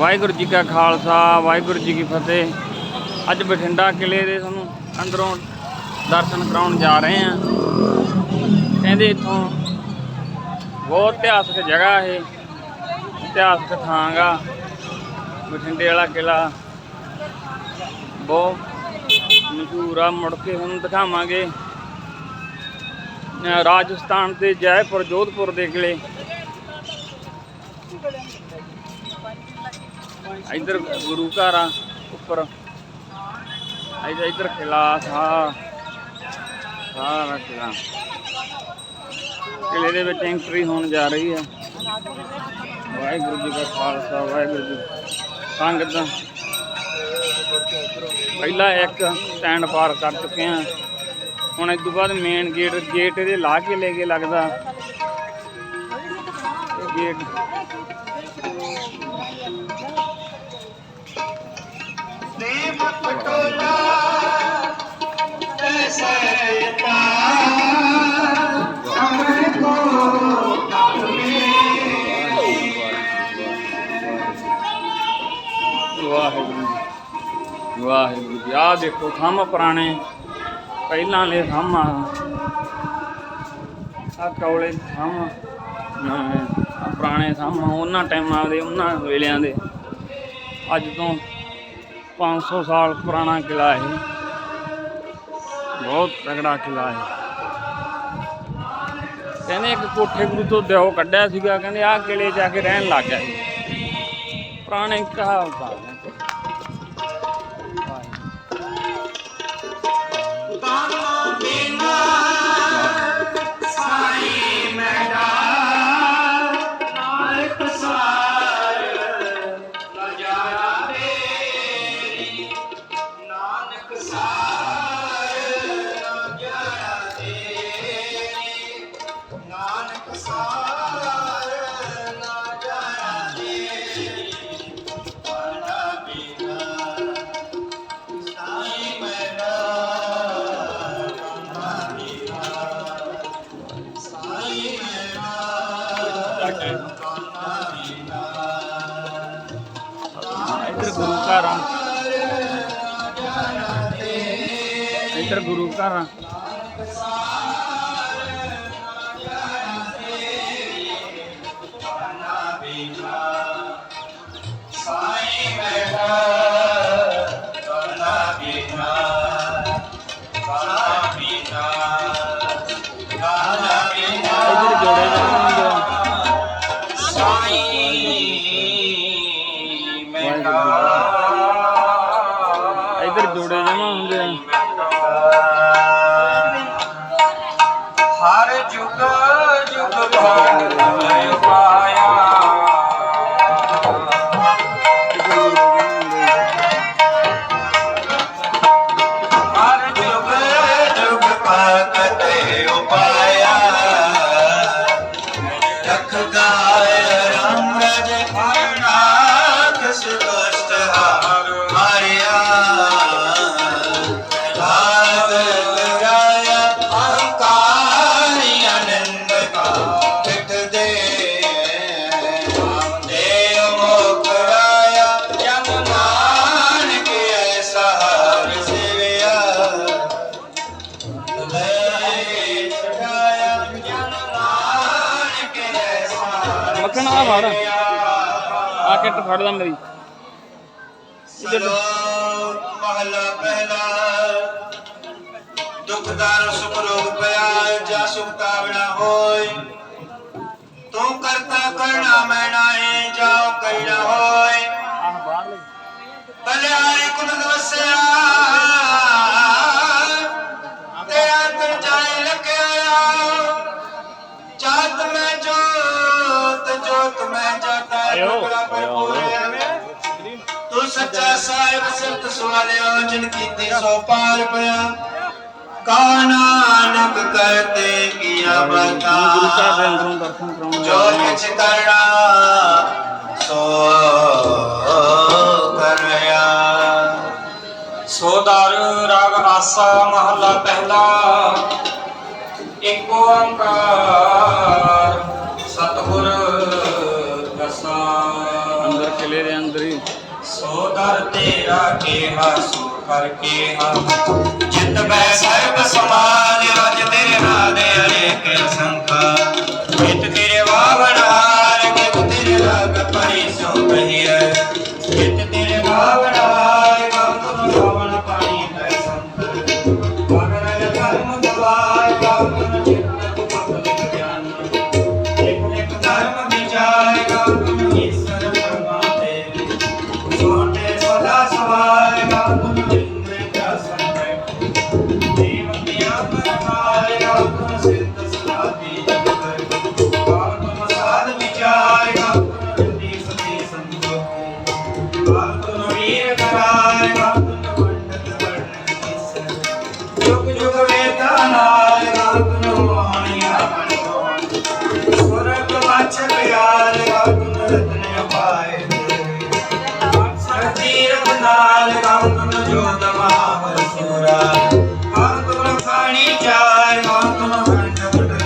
ਵਾਹਿਗੁਰੂ ਜੀ ਕਾ ਖਾਲਸਾ, ਵਾਹਿਗੁਰੂ ਜੀ ਕੀ ਫਤਿਹ। ਅੱਜ ਬਠਿੰਡਾ ਕਿਲੇ ਦੇ ਤੁਹਾਨੂੰ ਅੰਦਰੋਂ ਦਰਸ਼ਨ ਕਰਾਉਣ ਜਾ ਰਹੇ ਹਾਂ। ਕਹਿੰਦੇ ਇੱਥੋਂ ਬਹੁਤ ਇਤਿਹਾਸਕ ਜਗ੍ਹਾ ਇਹ, ਇਤਿਹਾਸਕ ਥਾਂਗਾ ਬਠਿੰਡੇ ਵਾਲਾ ਕਿਲਾ ਬਹੁਤ ਮਸ਼ਹੂਰ ਆ, ਮੁੜ ਕੇ ਤੁਹਾਨੂੰ ਦਿਖਾਵਾਂਗੇ। ਰਾਜਸਥਾਨ ਤੇ ਜੈਪੁਰ, ਜੋਧਪੁਰ ਦੇ ਕਿਲੇ ਇਧਰ ਗੁਰੂ ਘਰ ਆ, ਉੱਪਰ। ਇਧਰ, ਇੱਧਰ ਕਿਲਾ ਸਾ ਸਾਰਾ ਕਿਲਾ ਕਿਲੇ ਦੇ ਵਿੱਚ ਐਂਟਰੀ ਹੋਣ ਜਾ ਰਹੀ ਹੈ ਵਾਹਿਗੁਰੂ ਜੀ ਕਾ ਖਾਲਸਾ, ਵਾਹਿਗੁਰੂ ਜੀ ਸੰਗਤ। ਪਹਿਲਾ ਇੱਕ ਸਟੈਂਡ ਪਾਰ ਕਰ ਚੁੱਕੇ ਆ। ਹੁਣ ਇਸ ਤੋਂ ਬਾਅਦ ਮੇਨ ਗੇਟ ਗੇਟ ਇਹਦੇ ਲਾ ਕੇ ਲੈ ਕੇ ਲੱਗਦਾ। ਇਹ ਗੇਟ ਵਾਹਿਗੁਰੂ ਜੀ। ਵਾਹਿਗੁਰੂ ਜੀ ਆਹ ਦੇਖੋ ਥੰਮ ਪੁਰਾਣੇ, ਪਹਿਲਾਂ ਵਾਲੇ ਥੰਮ ਆ ਆ ਕੌਲੇ ਥੰਮ, ਨਵੇਂ ਪੁਰਾਣੇ ਥੰਮ ਉਹਨਾਂ ਟਾਈਮਾਂ ਦੇ, ਉਹਨਾਂ ਵੇਲਿਆਂ ਦੇ। ਅੱਜ ਤੋਂ 500 ਸਾਲ ਪੁਰਾਣਾ ਕਿਲਾ ਹੈ ਬਹੁਤ ਤਗੜਾ ਕਿਲਾ ਹੈ ਕਹਿੰਦੇ ਇੱਕ ਕੋਠੇ ਗੁਰੂ ਤੋਂ ਦਿਓ ਕੱਢਿਆ ਸੀਗਾ, ਕਹਿੰਦੇ ਆਹ ਕਿਲੇ ਜਾ ਕੇ ਰਹਿਣ ਲੱਗ ਗਿਆ ਸੀ। ਪੁਰਾਣੇ ਕਹਾਵਤਾਂ ਇੱਧਰ ਗੁਰੂ ਘਰ ਆ। ਇੱਧਰ ਗੁਰੂ ਘਰ ਆ। ਇੱਧਰ ਜੋੜੇ ਹਰ ਜੁਗ ਜੁਗ ਬਾਣ ਪਾਇਆ। ਹਰ ਜੁਗ ਜੁਗ ਭਗਤ ਫੜ। ਆ ਕਿੱਟ ਫੜਦਾ ਮੇਰੀ। ਸਲੋਕ ਮਹਲਾ ਪਹਿਲਾ। ਦੁਖਦਾਰ ਸੁਖ ਰੋਗ ਪਿਆ, ਜਾ ਸੁਖ ਕਾਵਣਾ ਹੋਏ। ਤੂੰ ਕਰਤਾ ਕਰਨਾ ਮੈਂ ਨਾਹੀ ਜਾਉ ਕਹਿਣਾ ਹੋਏ। ਤੂੰ ਸੱਚਾ ਸਾਹਿਬ ਸਿਫਤ ਸੁਆਲਿਓ ਜਿਨ ਕੀਤੀ ਸੋ ਪਾਰ ਪਿਆ। ਕਾ ਨਾਨਕ ਕਰਤੇ ਕੀਆ ਬਤਾ। ਜੋ ਕਿਛ ਕਰਨਾ ਸੋ ਕਰਿਆ। ਸੋਦਰ ਰਾਗ ਆਸਾ ਮਹਲਾ ਪਹਿਲਾ ਏਕ ਓੰਕਾਰ ਦਰ ਤੇਰਾ ਕੇਹਾ ਸੋ ਕਰ ਕੇਹਾ ਜਿਤ ਬੈ ਸਰਬ ਸਮਾਲ ਸਤੀਰਥ ਨਾਲ ਗਾਤੁਨ ਜੋਤ ਮਹਾਵਰ ਸੂਰਾ। ਗਾਤੁਨ ਖਾਣੀ ਚਾਰ ਗਾਤੁਨ ਖੰਡ ਬਟਰ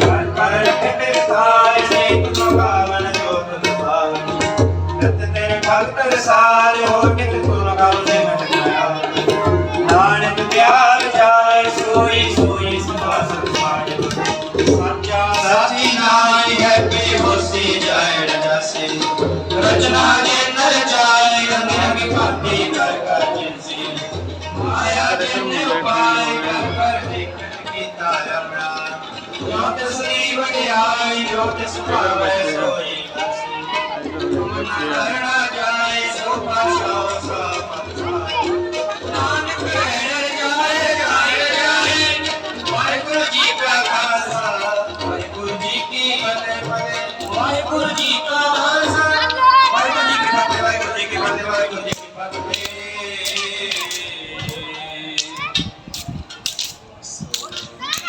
ਕਰ ਕਰ ਕਿਤੇ ਤਾਰੇ ਸੇ ਤੁਮ ਗਾਵਨ ਜੋਤ ਦਬਾਵਨ ਰਤ ਤੇਰੇ ਭਗਤ ਰਸਾਲ ਹੋ ਕਿਤ ਤੁਮ ਗਾਵਨ ਮਟਕਾਇਆ ਨਾਨਕ ਪਿਆਰ ਜਾਏ ਸੋਈ ਸੋਈ ਸਦਾ ਸਤਿ ਸੱਚਾ ਸਾਚੀ ਨਾਈ ਹੈ ਬੇਹੋਸੀ ਜਾਏ ਰਜਾਸੀ ਰਚਨਾ ਜੋ ਤਿਸ ਭਾਵੈ ਸੋਈ ਨਾਰਣਾ ਜਾਏ ਸੋ ਪਾਸਾ ਸਾ ਪਤਸਾਏ ਨਾਨਕ ਰਹਿਣ ਜਾਏ ਜਾਏ ਜਾਏ ਵਾਹਿਗੁਰੂ ਜੀ ਕਾ ਖਾਲਸਾ, ਵਾਹਿਗੁਰੂ ਜੀ ਕੀ ਫਤਿਹ। ਵਾਹਿਗੁਰੂ ਜੀ ਕਾ